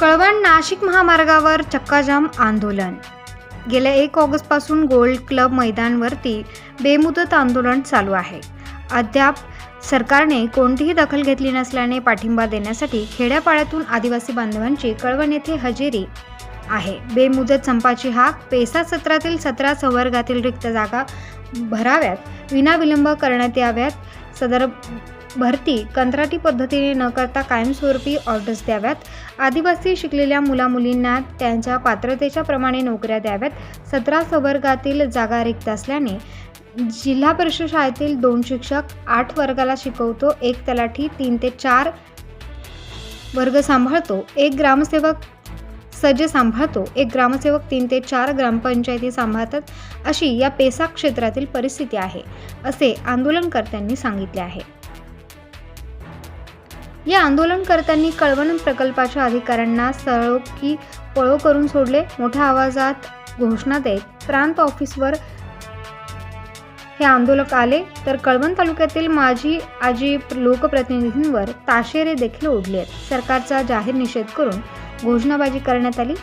कळवण नाशिक महामार्गावर चक्काजाम आंदोलन. गेल्या एक ऑगस्टपासून गोल्ड क्लब मैदानवरती बेमुदत आंदोलन चालू आहे. अद्याप सरकारने कोणतीही दखल घेतली नसल्याने पाठिंबा देण्यासाठी खेड्यापाड्यातून आदिवासी बांधवांची कळवण येथे हजेरी आहे. बेमुदत संपाची हाक पेसा सत्रातील सतरा संवर्गातील रिक्त जागा भराव्यात विनाविलंब करण्यात याव्यात सदर भरती कंत्राटी पद्धतीने न करता कायमस्वरूपी ऑर्डर्स द्याव्यात. आदिवासी शिकलेल्या मुलामुलींना त्यांच्या पात्रतेच्या प्रमाणे नोकऱ्या द्याव्यात. सतरा संवर्गातील जागा रिक्त असल्याने जिल्हा परिषद शाळेतील दोन शिक्षक आठ वर्गाला शिकवतो एक तलाठी तीन ते चार वर्ग सांभाळतो एक ग्रामसेवक सज्ज सांभाळतो एक ग्रामसेवक तीन ते चार ग्रामपंचायती सांभाळतात अशी या पेसा क्षेत्रातील परिस्थिती आहे असे आंदोलनकर्त्यांनी सांगितले आहे. या आंदोलनकर्त्यांनी कळवण प्रकल्पाच्या अधिकाऱ्यांना सळो की पळो करून सोडले मोठ्या आवाजात घोषणा देत प्रांत ऑफिसवर हे आंदोलक आले. तर कळवण तालुक्यातील माजी आजी लोकप्रतिनिधींवर ताशेरे देखील ओढले आहेत. सरकारचा जाहीर निषेध करून घोषणाबाजी करण्यात आली.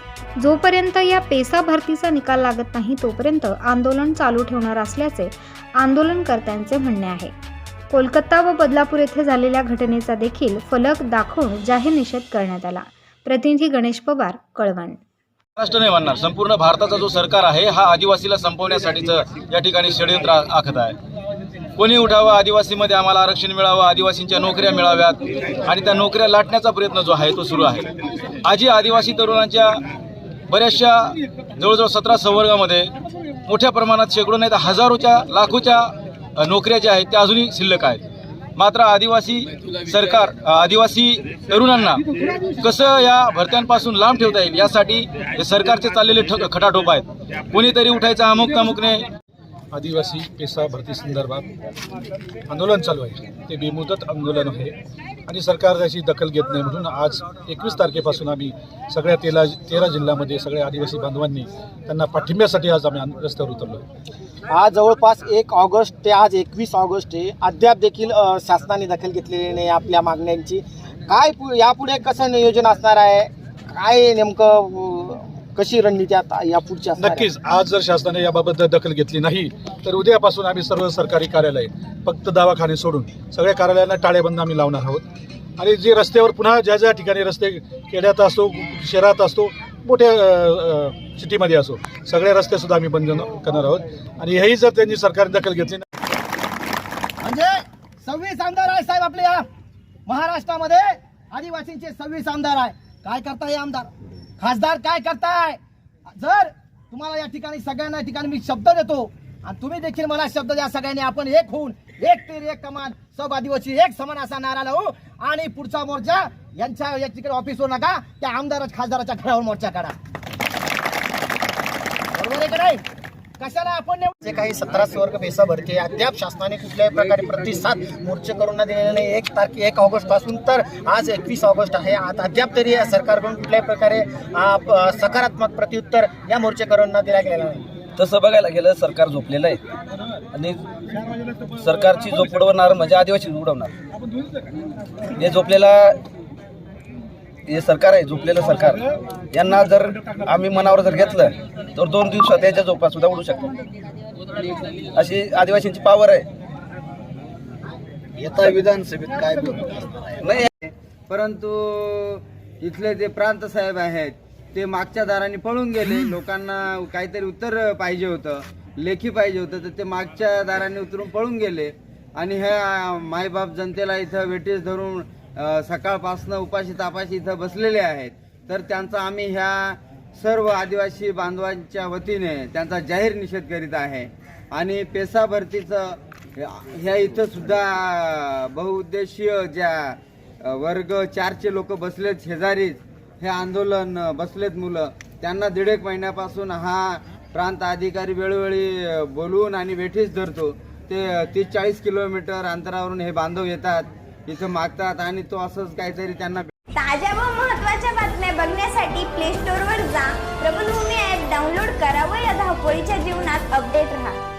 जोपर्यंत या पेसा भरतीचा निकाल लागत नाही तोपर्यंत आंदोलन चालू ठेवणार असल्याचे आंदोलनकर्त्यांचे म्हणणे आहे. कोलकाता व बदलापूर येथे झालेल्या घटनेचा देखील फलक दाखवून जाहीर निषेध करण्यात आला. प्रतिनिधी गणेश पवार कळवण. महाराष्ट्र नाही म्हणणार. संपूर्ण भारताचा जो सरकार आहे हा आदिवासीला संपवण्यासाठीचं या ठिकाणी षडयंत्र आखत आहे. कोणी उठावं? आदिवासीमध्ये आम्हाला आरक्षण मिळावं? आदिवासींच्या नोकऱ्या मिळाव्यात? आणि त्या नोकऱ्या लाटण्याचा प्रयत्न जो आहे तो सुरू आहे. आजी आदिवासी तरुणांच्या बऱ्याचशा जवळजवळ सतरा संवर्गामध्ये मोठ्या प्रमाणात शेकडो नाही तर हजारोच्या लाखोच्या नोकऱ्या ज्या आहेत त्या अजूनही शिल्लक आहेत. मात्र आदिवासी सरकार आदिवासी तरुणांना कसं या भरत्यांपासून लांब ठेवता येईल यासाठी सरकारचे चाललेले ठ खटाटोप आहेत. कोणीतरी उठायचं अमुक तमुकने आदिवासी पेसा भरती संदर्भात आंदोलन चालू आहे. ते बेमुदत आंदोलन आहे आणि सरकार त्याची दखल घेत नाही म्हणून आज एकवीस तारखेपासून आम्ही सगळ्या तेला तेरा जिल्ह्यामध्ये सगळ्या आदिवासी बांधवांनी त्यांना पाठिंब्यासाठी आज आम्ही रस्त्यावर उतरलो आज जवळपास एक ऑगस्ट ते आज एकवीस ऑगस्ट आहे. अद्याप देखील शासनाने दखल घेतलेली नाही आपल्या मागण्यांची. काय पु- यापुढे कसं नियोजन असणार आहे? काय नेमकं कशी रणनीती आता यापुढची असणार आहे? नक्कीच. आज जर शासनाने याबाबत दखल घेतली नाही तर उद्यापासून आम्ही सर्व सरकारी कार्यालय फक्त दवाखाने सोडून सगळ्या कार्यालयांना टाळेबंद आम्ही लावणार आहोत. आणि जे रस्त्यावर पुन्हा ज्या ज्या ठिकाणी रस्ते खेड्यात असतो शहरात असतो मोठ्या सिटीमध्ये असो सगळे रस्ते सुद्धा आम्ही बंद करणार आहोत. आणि हेही जर त्यांनी सरकारने दखल घेतली म्हणजे सव्वीस आमदार आहे साहेब आपल्या महाराष्ट्रामध्ये. आदिवासींचे सव्वीस आमदार आहे. काय करताय हे आमदार? खासदार काय करताय? जर तुम्हाला या ठिकाणी सगळ्यांना ठिकाणी मी शब्द देतो आणि तुम्ही देखील मला शब्द द्या सगळ्यांनी आपण एक होऊन एक तीर एक कमान सब आदिवासी एक समान असा नारा लावू आणि पुढचा मोर्चा यांच्या या ठिकाणी ऑफिसवर नका त्या आमदार खासदाराच्या घरावर मोर्चा काढा. बरोबर आहे का नाही? कशाला आपण जे काही सतरा वर्ग पेसा भरती अद्याप शासनाने कुठल्याही प्रकारे प्रतिसाद मोर्चे करून दिलेला नाही. एक तारखे एक ऑगस्टपासून तर आज एकवीस ऑगस्ट आहे. आज अद्याप तरी या सरकारकडून कुठल्याही प्रकारे आ, सकारात्मक प्रत्युत्तर या मोर्चेकरूंना दिला गेलेला नाही. तसं बघायला गेलं सरकार झोपलेलं आहे. आणि सरकारची झोप उडवणार म्हणजे आदिवासी उडवणार. हे झोपलेला हे सरकार आहे झोपलेलं सरकार. यांना जर आम्ही मनावर जर घेतलं तर दोन दिवसात याच्या झोपा सुद्धा उडू शकतात अशी आदिवासींची पावर आहे. येत्या विधानसभेत काय नाही. परंतु इथले जे प्रांत साहेब आहेत ते मागच्या दाराने पळून गेले. लोकांना काहीतरी उत्तर पाहिजे होतं. लेखी पाहिजे होतं तर ते मागच्या दाराने उतरून पळून गेले. आणि ह्या मायबाप जनतेला इथं वेटीस धरून सकाळपासनं उपाशी तापाशी इथं बसलेले आहेत. तर त्यांचा आम्ही ह्या सर्व आदिवासी बांधवांच्या वतीने त्यांचा जाहीर निषेध करीत आहे. आणि पेसा भरतीचं ह्या इथं सुद्धा बहुउद्देशीय ज्या वर्ग चारचे लोक बसलेत शेजारीच हे आंदोलन बसलेत मुलं त्यांना दीड एक महिन्यापासून हा प्रांत अधिकारी वेळोवेळी बोलून बोलवून आणि वेठीस धरतो. ते तीस चाळीस किलोमीटर अंतरावरून हे बांधव येतात. इथं मागतात आणि तो असंच काहीतरी त्यांना ताज्या व महत्त्वाच्या बातम्या बघण्यासाठी प्ले स्टोअरवर जा. प्रबलभूमी ॲप डाउनलोड करा व या धावपळीच्या जीवनात अपडेट राहा.